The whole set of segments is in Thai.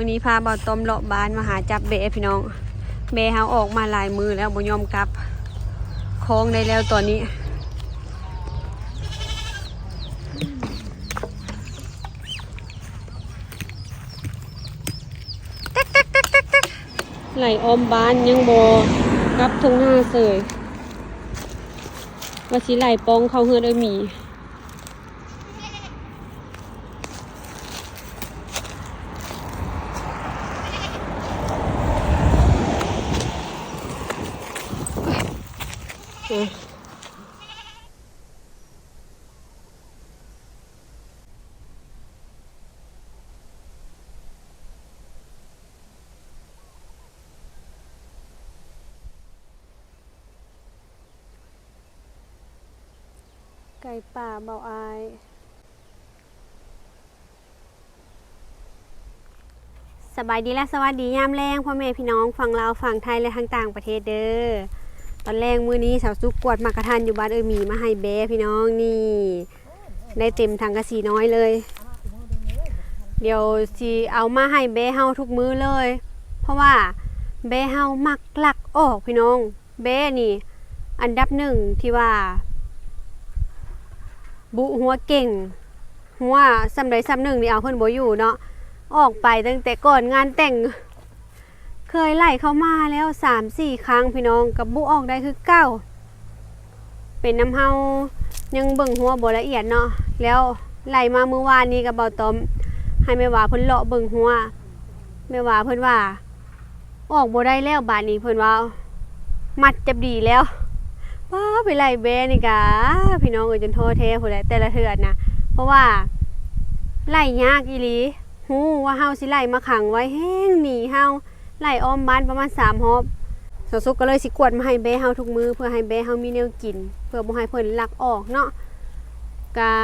มื้อนี้พาบ่าวต้มเลาะบ้านมาหาจับเบะพี่น้องเบะเฮาออกมาหลายมือแล้วบ่ยอมกลับคล้องได้แล้วตอนนี้ไหลออมบ้านยังบ่กลับทุ่งหน้าเสยว่าสิไหลปองเขาเฮือนเอ้ยหมี ไก่ป่าเบาอาย สบายดีและสวัสดียามแรงพ่อแม่พี่น้องฝั่งลาวฝั่งไทยและทางต่างประเทศเด้อ อนแรกมื้อนี้สาวซุกกวดมากระทันอยู่บ้านเอ้ยมีมาให้แบ้พี่น้องนี่ ได้เต็มทางกระสีน้อยเลย เดี๋ยวสิเอามาให้แบ้เฮาทุกมื้อเลย เพราะว่าแบ้เฮามักลักออกพี่น้องแบ้นี่ อันดับหนึ่งที่ว่า บุหัวเก่ง หัวซ้ำใดซ้ำหนึ่งนี่เอาเพิ่นบ่อยู่เนาะออกไปตั้งแต่ก่อนงานแต่ง เคยไล่เข้ามาแล้วสามสี่ครั้งพี่น้องกับบุออกได้คือเก้าเป็นน้ำเฮายังเบิ่งหัวบ่ละเอียดเนาะแล้วไล่มาเมื่อวานนี้กับเบาตอมให้แม่ว่าเพิ่นเลาะเบิ่งหัวแม่ว่าเพิ่นว่า ออกบ่ได้แล้วบาดนี้เพิ่นว่า มัดจับดีแล้วว้าไปไล่เบนี่กะพี่น้องเอยจนโทษเทผู้ใดแต่ละเทือนนะเพราะว่าไล่ยากอีหลีฮู้ว่าเฮาสิไล่มาขังไว้แห้งหนีเฮา ไล่อ้อมบ้านประมาณ3ฮอบสาวสุกก็เลยสิกวดมาให้เบเฮาทุกมือเพื่อให้เบเฮามีแนวกิน เพื่อบ่ให้เพิ่นลักออกเนาะกะ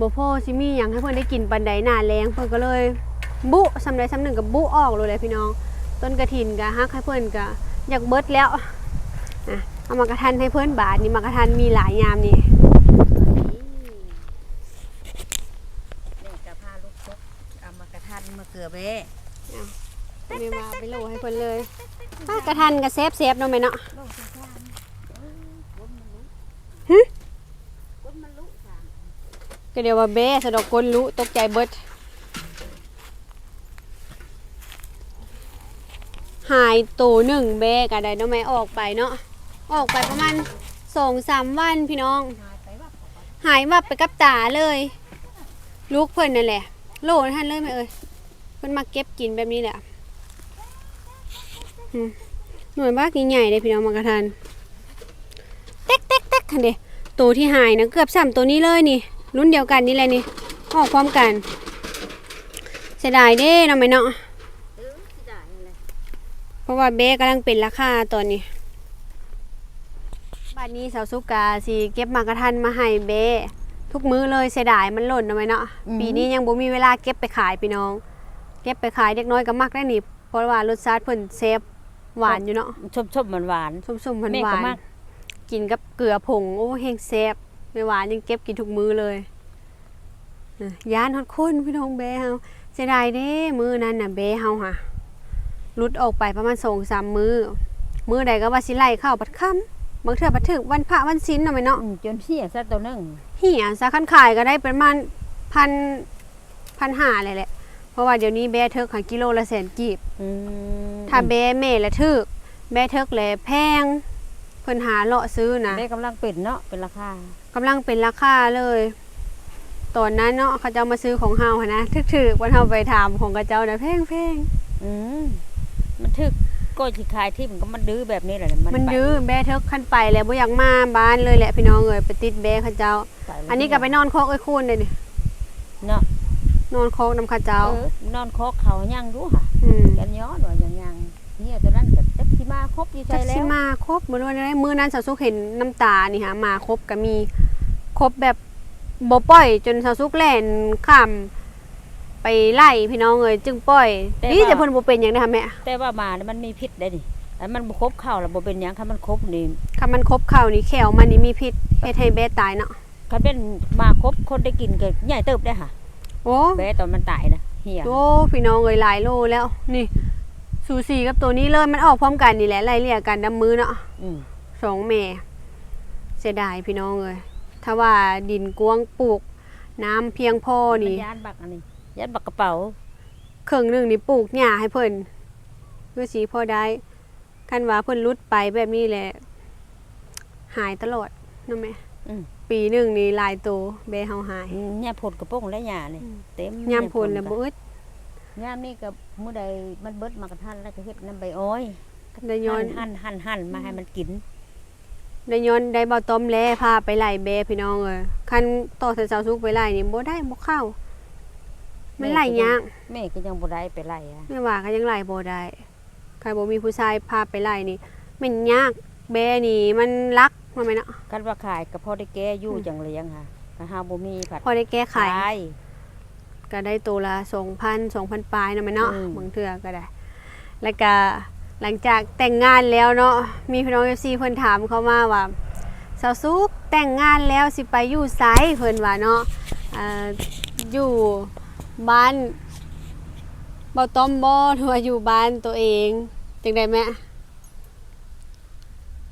บ่พอสิมีหยังให้เพิ่นได้กินปานใดหน้าแรงเพิ่นก็เลย บุสำใดสำหนึ่งกับบุออกเลยแหละพี่น้อง ต้นกระถินกะฮักให้เพิ่นกะอยากเบิดแล้วอะเอามากระทันให้เพื่อนบาทนี่มากระทันมีหลายยามนี่นี่กับผ้าลูกซุกเอามากระทันมาเกลือเบ้ ไม่ว่าไปโหลให้เพื่อนเลยถ้ากระทันกับเซฟเซฟเนาะไหมเนาะลูกข้างๆก้นมันลุกฮะก้นมันลุกค่ะก็เดี๋ยวว่าเบ้สะดอกกลรู้ตกใจเบิดหายตัวหนึ่งเบ้กะได้เนาะแม่ออกไปเนาะออกไปประมาณสองสามวันพี่น้อง หายไปว่าหายวับไปกับตาเลย ลูกเพิ่นนั่นแหละ โลท่านเลยไหมเอ่ยเพิ่นมาเก็บกินแบบนี้แหละอืม หน่วยบ้ากใหญ่ๆเลยพี่น้องมากระทันเต๊กเต๊กเต๊กคันเดตัวที่หายนะเกือบสามตัวนี้เลยนี่รุ่นเดียวกันนี่แหละนี่ออกพร้อมกันเสียดายเด้เนาะไหมเนาะเออสิได้นั่นแหละเพราะว่าเบ๊กำลังเป็นราคาตอนนี้บ้านนี้สาวสุกาสิเก็บหมากระทันมาให้เบ๊ทุกมื้อเลยเสียดายมันหล่นเอาไว้เนาะปีนี้ยังบ่มีเวลาเก็บไปขายพี่น้อง เก็บไปขายเด็กน้อยก็มักได้นี่เพราะว่ารสชาติเพิ่นเซฟ หวานอยู่เนาะชมชมมันหวานส้มๆหวานแม่หวาก็นมักกินกับเกลือผงโอ้เฮงเซฟไม่หวานยังเก็บกินทุกมื้อเลยน่ะย่านฮอดคนพี่น้องเบ๊เฮาเสียดายเด้มื้อนั้นน่ะเบ๊เฮาค่ะหลุดออกไปประมาณ2-3มื้อมื้อใดก็ว่าสิไล่เข้าบัดค่ำบางเทื่อบัดถึกวันพระวันศีลเนาะแม่เนาะอืมจนเสียซะตัวหนึงเหี่ยสาคันขายก็ได้ประมาณพันพันห้าเลยแหละเพ ราะว่าเดี๋ยวนี้แบะเทิกขายกิโลละแสนกีบอืมถ้าแบะเม่ละทึกแบะเทิกแหละแพงเพิ่นหาเลาะซื้อนะแม่กำลังเป็นเนาะเป็นราคากำลังเป็นราคาเลยตอนนั้นเนาะเขาเจ้ามาซื้อของเฮาหั้นนะทึกๆวันเฮาไปถามของเขาเจ้านะแพงแพงอืมมันถึกก็สิขายที่มันก็มันดื้อแบบนี้แหละๆมันไปยื้อแบะเทิกขั้นไปแล้วบ่อยากมาบ้านเลยแหละพี่น้องเอ้ยไปติดแบะเขาเจ้าไปแล้วอันนี้ก็ไปนอนคอกไอ้คูนเลยนี่เนาะ นอนคอกนำเขาเจ้า เออนอนคอกเขายังรู้ค่ะอืมกันย้อนว่าอย่างยังเนี่ยตัวนั้นก็จักสิมาครบอยู่ใจจักแล้สิวมาครบเหมือนวันนั้นมือนั้นสาวสุกเห็นน้ำตานี่ฮะมาครบก็มีครบแบบบ่ปล่อย จนสาวสุกแล่นข้ามไปไล่พี่น้องเอ้ยจึงปล่อยนี่แต่เพิ่นบ่เป็นหยังนะคะแม่แต่ว่าหมาเนี่ยมันมีพิษได้ดิอันมันบ่ครบเข้าแล้วบ่เป็นหยังคันมันครบนี่คันมันครบเข้านี่แขวมันนี่มีพิษเฮ็ดให้แบะตายเนาะคันเป็นหมาครบคนได้กินก็ใหญ่เติบได้ค่ะ โอ้แบะตอนมันตายนะเหี่ยโอ้พี่น้องเอ้ยหลายโลแล้ว นี่ สูสีกับตัวนี้เลยมันออกพร้อมกันนี่แหละไล่เลี่ยกันดำมือเนาะอืมสองแม่เสียดายพี่น้องเอ้ยถ้าว่าดินกวางปลูก น้ำเพียงพอมันนี่ยานบักอันนี้ยานบักกระเป๋าเครื่องหนึ่งนี่ปลูกหญ้าให้เพิ่นเพื่อสีพอได้คันว่าเพิ่นรุดไปแบบนี้แหละ หายตลอดนั่นไหม อืม ปีหนึ่งนี่หลายตัวเบเฮาหายเนี่ยผลกระโปงและหญ้านี่เต็มยามพลแล้วบ่อึดยามนี่ก็มื้อใดมันเบิดมากระทันแล้วก็เฮ็ดน้ำใบอ้อยได้ย้อนหั่นหั่นหั่นมาให้มันกินได้ย้อนได้เบาต้มแลพาไปไล่เบพี่น้องเอ้ยคันต่อใส่เสาสุกไปไล่นี่บ่ได้บ่เข้ามันไล่ยากแม่ก็ยังบ่ได้ไปไล่อะไม่ว่าก็ยังไล่บ่ได้ใครบ่มีผู้ชายพาไปไล่นี่มันยากแบนี่มันรัก มันไหมเนาะกันว่าขายก็พอได้แก้อยู่จังเลี้ยงค่ะถ้าหาบ่มีผัดพอได้แก้ไขขาย ก็ได้ตัวละสองพันสองพันปลายนะแม่เนาะอืม บางเทื่อก็ได้ แล้วก็หลังจากแต่งงานแล้วเนาะมีพี่น้องเอฟซีเพิ่นถามเข้ามาว่าสาวซุกแต่งงานแล้วสิไปอยู่ไสเพิ่นว่าเนาะอ่าอยู่บ้านเบาต้อมบ่หรือว่าอยู่บ้านตัวเองจังไดแม่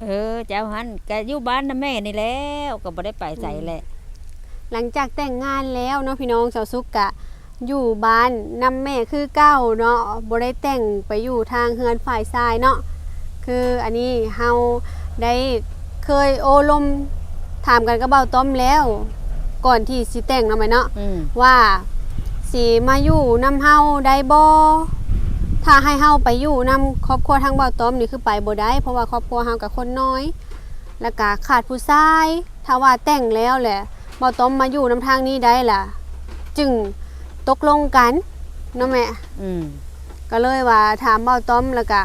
เออเจ้าหันก็อยู่บ้านนะแม่นี่แล้วก็บ่ได้ไปใส่แหละหลังจากแต่งงานแล้วเนาะพี่น้องสาวซุกกะ อยู่บ้านนำแม่คือเก้าเนาะบ่ได้แต่งไปอยู่ทางเฮือนฝ่ายชายเนาะคืออันนี้เฮาได้เคยโอลมถามกันกับเบาต้อมแล้ว ก่อนที่สิแต่งเนาะแม่เนาะอืมว่าสิมาอยู่นำเฮาได้บ่ ถ้าให้เฮาไปอยู่นำครอบครัวทางเบาต้อมนี่คือไปบ่ได้ เพราะว่าครอบครัวเฮากับคนน้อย แล้วก็ขาดผู้ชาย ถ้าว่าแต่งแล้วแหละเบาต้อมมาอยู่นำทางนี้ได้ล่ะ จึงตกลงกันเนาะแม่อืมก็เลยว่าถามเบาต้อมแล้วก็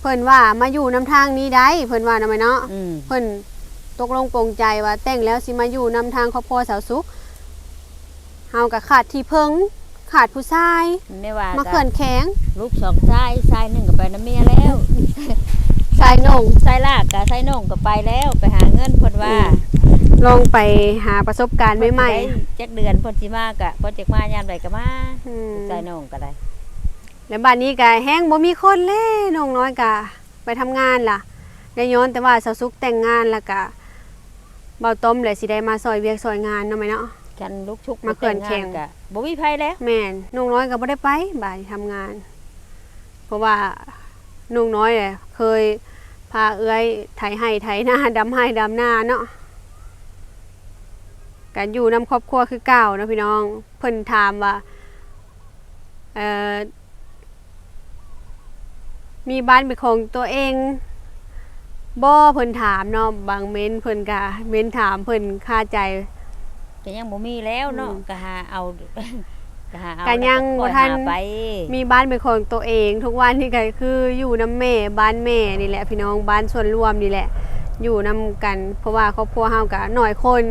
เพิ่นว่ามาอยู่นำทางนี้ได้ เพิ่นว่านะแม่เนาะอืมเพิ่นตกลงปรงใจว่าแต่งแล้วสิมาอยู่นำทางครอบครัวสาวสุขเฮาก็ขาดที่เพิง ขาดผู้ชายไม่ว่ามาก็เขื่อนแข็งลูกสองชายชายหนึ่งก็ไปน้ำเมียแล้วชายหนงชายลากกับชายน้องก็ไปแล้วไปหาเงินเพิ่นว่าลองไปหาประสบการณ์ใหม่เพิ่นสิได้จักเดือนเพิ่นสิมากะเพิ่นจักมายามใดก็มาๆอืมชายน้องก็ได้แล้วบัดนี้ก็แห้งบ่มีคนเลยน้องน้อยก็ไปทำงานล่ะได้ย้อนแต่ว่าสาวสุขแต่งงานแล้วก็เบาต้มแหละสิได้มาซอยเวียกซอยงานเนาะแม่เนาะ กันลูกชุกมาเขื่อนแข็งกะบ่มีไผแล้วแม่นนุ่งน้อยก็บ่ได้ไปบ่ายทำงาน เพราะว่านุ่งน้อยเนี่ยเคยพาเอื้อยไถให้ไถหน้าดำให้ดำหน้าเนาะการอยู่นำครอบครัวคือเก่าเนาะพี่น้อง เพิ่นถามว่าเอ่อมีบ้านเป็นของตัวเองบ่เพิ่นถามเนาะบางเม้นเพิ่นก็เม้นถามเพิ่นคาใจ ก็ยังบ่มีแล้วเนาะอืมก็หาเอาก็หาเอาก็ยังแล้วบ่ทันปล่อยหาไปมีบ้านเป็นของตัวเอง ทุกวันนี่ก็คืออยู่น้ำแม่บ้านแม่นี่แหละ พี่น้องบ้านส่วนรวมนี่แหละ อยู่นํกัน เพราะว่าครอบครัวเฮาก็หน่อยคน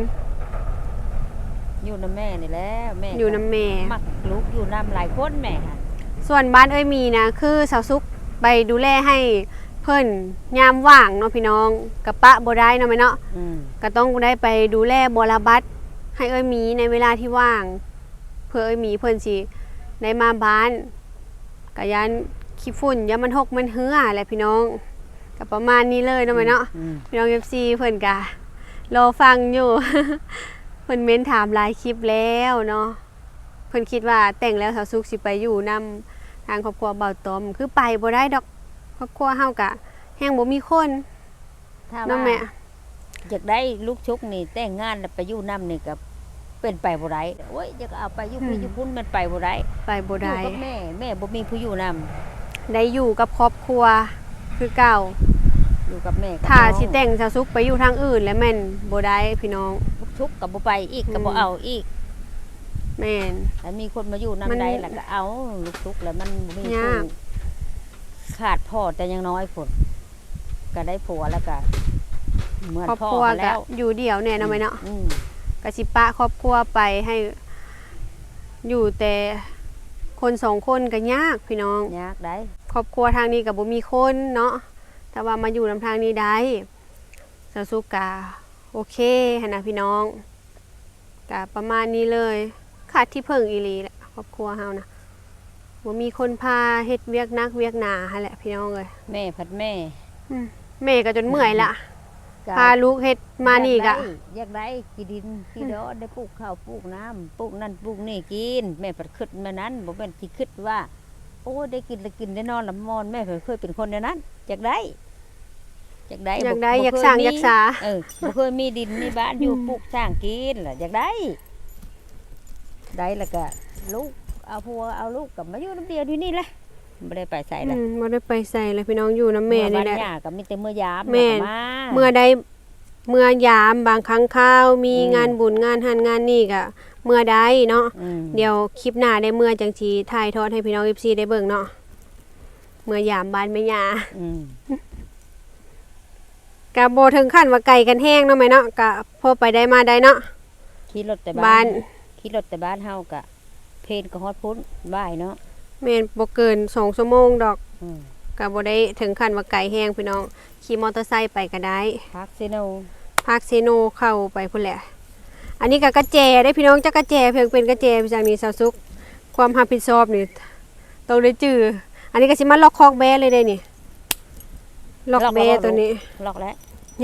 อยู่นํแม่นี่แหล้วแม่อยู่น้ำแม่ มักลูกอยู่นํหลายคนแม่ค่ะส่วนบ้านเอ้ยมีนะคือสาวซุกไปดูแลให้เพิ่นยามว่างเนาะพี่น้องกับปะบ่ได้เนาะแม่เนาะอืมก็ต้องได้ไปดูแลบรบัต ให้เอ้ยมีในเวลาที่ว่าง เพื่อเอ้ยมีเพิ่นสิได้มาบ้านก็ยันขี้ฝุ่นยามันหกมันเหือแหละพี่น้องก็ประมาณนี้เลยเนาะแม่เนาะอืมพี่น้องเอฟซีเพิ่นกะรอฟังอยู่ เพิ่นเม้นถามหลายคลิปแล้วเนาะเพิ่นคิดว่าแต่งแล้วสาวสุกสิไปอยู่นำทางครอบครัวเบาตอมคือไปบ่ได้ดอกครอบครัวเฮากะแฮงบ่มีคนถ้าเนาะว่าแม่ อยากได้ลูกชุกนี่แต่งงานแล้วไปอยู่นํนี่ก็เป็นไปบ่ได้โอ้ยจะเอาไปอยู่พี่อยู่พุ่นมันไปบ่ได้ไปบ่อยู่ได้กับแม่แม่บ่มีผู้อยู่นํได้อยู่กับครอบครัวคือเก่าอยู่กับแม่กับถ้าน้องสิแต่งสาวสุกไปอยู่ทางอื่น แล้วแม่นบ่ได้พี่น้องลูกชุกก็บ่ไปอีกก็บ่อืมเอาอีกแม่นถ้ามีคนมาอยู่นํมันใดแล้วก็เอาลูกชุกแล้วมันบ่มียากผู้ขาดพ่อแต่ยังน้อยพุ่นก็ได้ผัวแล้วก็ เหมือนครอบพ่อครัวเขาก็แล้วอยู่เดี่ยวแน่เนาะแม่เนาะอืมกสิปะครอบครัวไปให้ อยู่แต่คนสองคนก็ยากพี่น้อง ยากได้ครอบครัวทางนี้กับบ่มีคนเนาะแต่ว่ามาอยู่นำทางนี้ได้สาวสุกกาโอเคหั้นนะพี่น้องกะประมาณนี้เลยขาดที่เพิ่งอีหลีแหละครอบครัวเฮานะบ่มีคนพาเฮ็ดเวียกหนักเวียกหนาหั่นแหละพี่น้องเอ้ยแม่ผัดแม่อืมแม่ก็จนเมื่อยละก็ พาลูกเฮ็ดมานี่ก็อยากได้กินดินที่ดอได้ปลูกข้าวปลูกน้ำปลูกนั่นปลูกนี่กิน แม่ผัดคิดมานั้นบ่แม่นสิคิดว่า โอ้ได้กินแล้วกินได้นอนละมอนแม่เคยเป็นคนในนั้นอยากได้อยากได้อยากได้บ่อยากบ่เคสร้างมีอยากสาเออบ่เคยมีดินในบ้านอยู่ปลูกสร้างกินล่ะอยากได้ ได้แล้วก็ลูกเอาผัวเอาลูกกลับมาอยู่น้ำเดียวอยู่นี่แหละ ไม่ได้ไปใส่อืละมบ่ได้ไปใส่เลยพี่น้องอยู่นํแม่นี่แหละ เมื่อบ้าก็มีแต่เมื่อยามแม่ ล้วก็มาเมื่อใดเมื่อยามบางครั้งข้าวมีอืมงานบุญงานหันงานนี่ก็เมื่อใดเนาะอืมเดี๋ยวคลิปหน้าได้เมื่อจังสีถ่ายทอดให้พี่น้อง FC ได้เบิ่งเนาะเมื่อยามบ้านแม่ย่าอืมก็บ่ถึงขั้นว่าไก่กันแห้งเนาะแม่เนาะก็พอไปได้มาได้เนาะ ขี่รถแต่บ้าบ้าน นขี่รถแต่บ้านเฮากะเพนก็ฮอดพุ้นบ่ายเนาะ แม่นบ่เกิน2ชั่วโมงดอกอืมก็บ่ได้ถึงขั้นว่าไก่แห้งพี่น้องขี่มอเตอร์ไซค์ไปก็ได้พักเซโนภาคเซโนเข้าไปพุ่นแหละ อันนี้ก็กระแจได้พี่น้องจักกระแจเพียงเป็นกระแจพี่จังนี้สาวซุก ความรับผิดชอบนี่ต้องได้จื้ออันนี้ก็สิมาล็อกคอกแบเลยได้นี่ล็อกแบตัวนี้ ล็อกแล้ว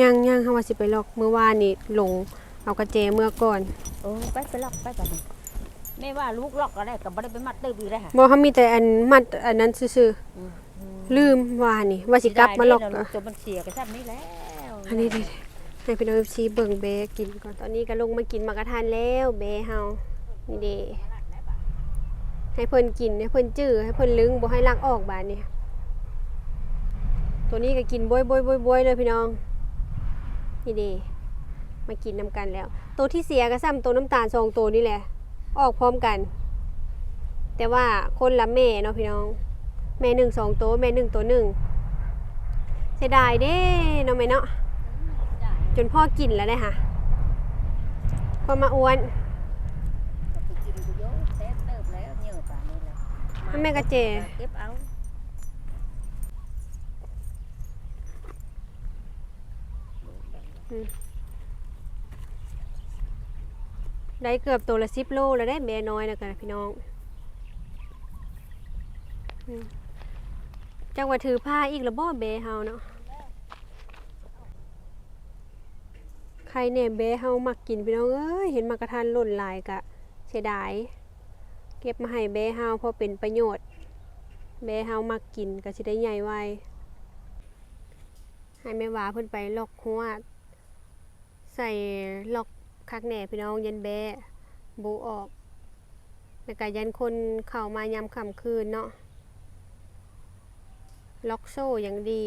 ยังยังเฮาว่าสิไปล็อกเมื่อวานนี่หลงเอากระแจเมื่อก่อนเออไปไปล็อกไปก่อน แม่ว่าลูกล็อกก็ได้ก็บ่ได้ไปมัดตื้ออีกแล้วค่ะบ่เฮามีแต่อันมัดอันนั้นซื่ออืมๆลืมว่านี่ว่าสิกลับมาล็อกได้อะเด้ลูตัวมันเสียก็ซ้ํนี้แล้ว อันนี้ดิให้พี่น้องซีเบิ่งเบกินก่อน ตอนนี้ก็ลงมากินหมากกระทานแล้วเบเฮา นี่เด้ให้เพิ่นกินให้เพิ่นจื้อให้เพิ่นลึงบ่ให้ลักออกบาดนี้ตัวนี้ก็กินบ่อยๆๆๆเลยพี่น้อง นี่เด้มากินนำกันแล้ว ตัวที่เสียก็ซ้ำตัวน้ำตาลสองตัวนี่แหละ ออกพร้อมกัน แต่ว่าคนละแม่เนาะพี่น้อง แม่หนึ่งสองตัวแม่หนึ่งตัวหนึ่งเสียดายเด้เนาะแม่เนาะจนพ่อกินแล้วได้ค่ะพอมาอ้วนแซ่บเติบแล้วเหนียวป่านนี้แหละให้แม่กระเจเก็บเอา ได้เกือบตัวละสิบโลแล้วได้แม่น้อยนะกันพี่น้องจังหวัดถือผ้าอีกแล้วบ่เบเฮาเนาะใครเนี่ยเบเฮามักกินพี่น้องเอ้ยเห็นมากระทานหล่นลายกะเสียดายเก็บมาให้เบเฮาเพราะเป็นประโยชน์เบเฮามักกินก็สิได้ใหญ่ไวให้แม่วาเพิ่นไปลอกหัวใส่ลอก คักแหน่พี่น้องยันแบะบูออกแล้วก็ยันคนเข้ามายามค่ำคืนเนาะล็อกโซ่อย่างดี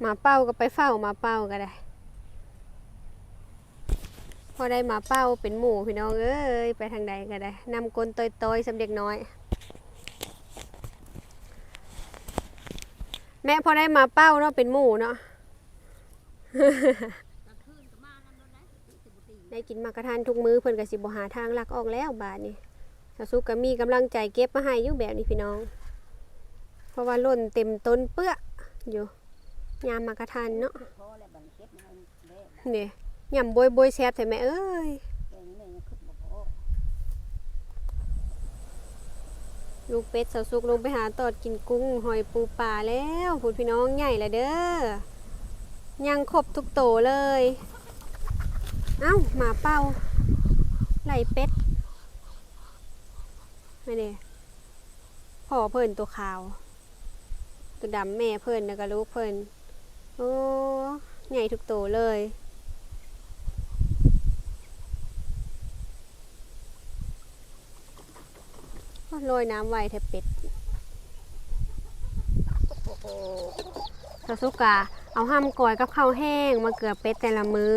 หมาเป้าก็ไปเฝ้าหมาเป้าก็ได้ พอได้หมาเป้าเป็นหมู่พี่น้องเอ้ยไปทางใดก็ได้นำกลนตอยๆสำเด็กน้อย แม่พอได้หมาเป้าเนาะเป็นหมู่เนาะ ได้กินมากระทานทุกมื้อเพิ่นก็สิบ่หาทางลักออกแล้วบาดนี้สาวสุกก็มีกำลังใจเก็บมาให้อยู่แบบนี้พี่น้อง เพราะว่าล้นเต็มต้นเปื้ออยู่ยามมากระทานเนาะเนี่ยยำโบยโบยแซ่บแต่แม่เอ้ยลูกเป็ดสาวสุกลงไปหาตอดกินกุ้งหอยปูปลาแล้วพูดพี่น้องใหญ่ละเด้อยังครบทุกโตเลย เอ้าหมาเป้าไหลเป็ดไม่เด้พ่อเพิ่นตัวขาว ตัวดำแม่เพิ่นแล้วก็ลูกเพิ่นโอ้ใหญ่ทุกโตเลยโอ้ยโรยน้ำไวแทบเป็ดสาสุกา เอาห้ามกอยกับข้าวแห้งมาเกือบเป็ดแต่ละมือ้อ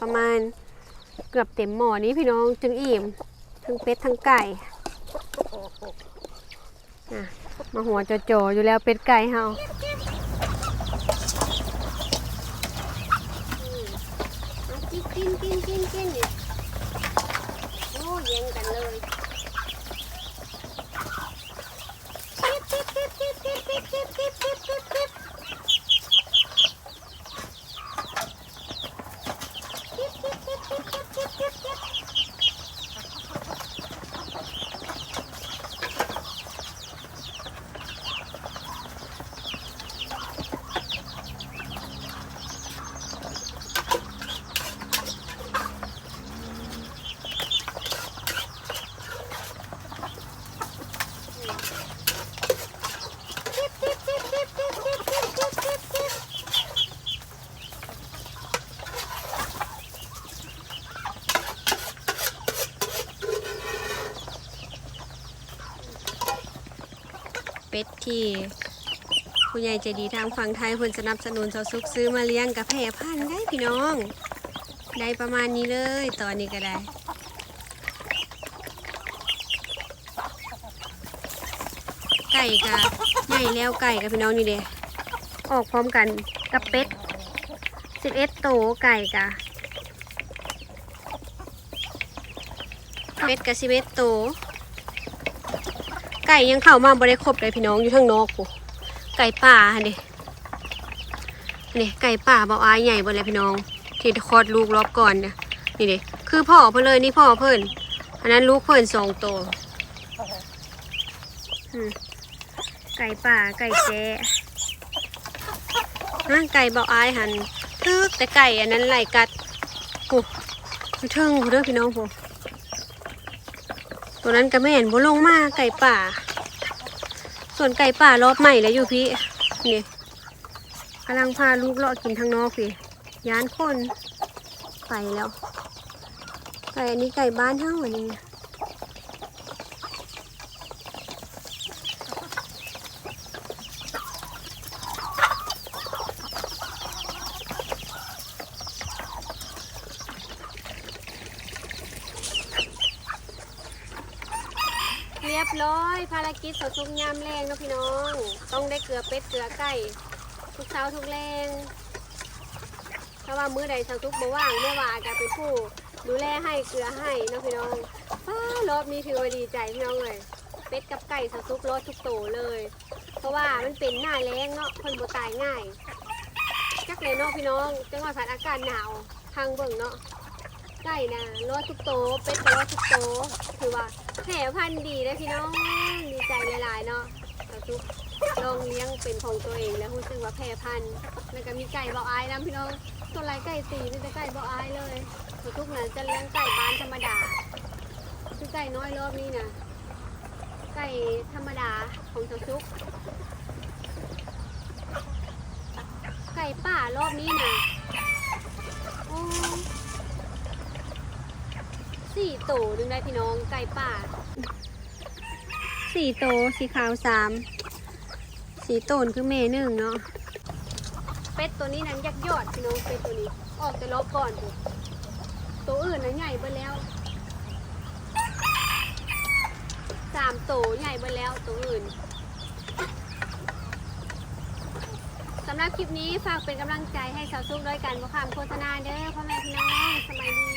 ประมาณเกือบเต็มหม้อนี้พี่น้องจึงอิ่มทั้งเป็ดทั้งไก่มาหัวโจโจอยู่แล้วเป็ดไก่เฮากินกินกินกินกินนี่โอ้แย่งกันเลย เเป็ด ที่ผู้ใหญ่ใจดีทางฝั่งไทยเพิ่นสนับสนุนเสาซุกซื้อมาเลี้ยงกับแพร่พันธุ์ได้พี่น้อง ได้ประมาณนี้เลย ตอนนี้ก็ได้ไก่กับใหญ่แล้วไก่กับพี่น้องนี่เด้ออกพร้อมกันกับเป็ดสิบเอ็ดโตไก่กะเป็ดกับสิบเอ็ดโต ไก่ยังเข้ามาบริครบเลยพี่น้องอยู่ทางนอกไก่ป่าฮะเด้นี่ไก่ป่าเบาอายใหญ่บนเลยพี่น้อง ที่คลอดลูกรอบก่อนเนี่ยนี่เด้คือพ่อเพิ่นเลยนี่พ่อเพิ่นอันนั้นลูกเพิ่นสองโตวไก่ป่าไก่แจ้นะไก่เบาอายหันทึกแต่ไก่อันนั้นไหลกัดกูอยู่งเด้อพี่น้องผม ตัวนั้นก็ไม่เห็นบ่ลงมาไก่ป่า ส่วนไก่ป่ารอบใหม่แล้วอยู่พี่นี่กำลังพาลูกเลาะกินทางนอกพี่ย้านคนไปแล้วไก่อันนี้ไก่บ้านเท่าอันนี้ เรียบร้อย ภารกิจสดทุกยามแรงเนาะพี่น้อง ต้องได้เกลือเป็ดเกลือไก่ทุกเช้าทุกแรงถ้าว่ามื้อใดสาวทุกบ่ว่างแม่ว่าก็เป็นผู้ดูแลให้เกลือให้เนาะพี่น้องรอบนี้ถือว่าดีใจพี่น้องเลยเป็ดกับไก่สาวทุกรอดทุกโตเลย เพราะว่ามันเป็นหน้าแรงเนาะคนบ่ตายง่ายจักเลยเนาะพี่น้องจังหวัดพัดอากาศหนาวทางเบิ่งเนาะไก่นะรอดทุกโตเป็ดก็รอดทุกโตถือว่าแผลพันธุ์ดีเลยพี่น้อง หลายๆเนาะแต่ทุกลองเลี้ยงเป็นของตัวเองแล้วรู้สึกว่าแผลพันธุ์แล้วก็มีไก่บออายนะพี่น้องส่วไรไก่ตีนี่จะไก่บออายเลยแต่ทุกนั้นจะเลี้ยงไก่บ้านธรรมดาคือไก่น้อยรอบนี้นะไก่ธรรมดาของเจ้าซุก ไก่ป่ารอบนี้นะโอ้สี่โตหนึงได้พี่น้องไก่ป่า สี่โตสีขาวสามสีโตนคือเมหนึ่งเนาะเป็ดตัวนี้นั้นยักยอดพี่น้องเป็ดตัวนี้ ออกแต่รอบก่อนตัวอื่นนั้นใหญ่ไปแล้วสามโตใหญ่ไปแล้วตัวอื่นสำหรับคลิปนี้ฝากเป็นกำลังใจให้สาวซุกด้วยกันบ่คำโฆษณาเด้อพ่อแม่พี่น้องสมัยดี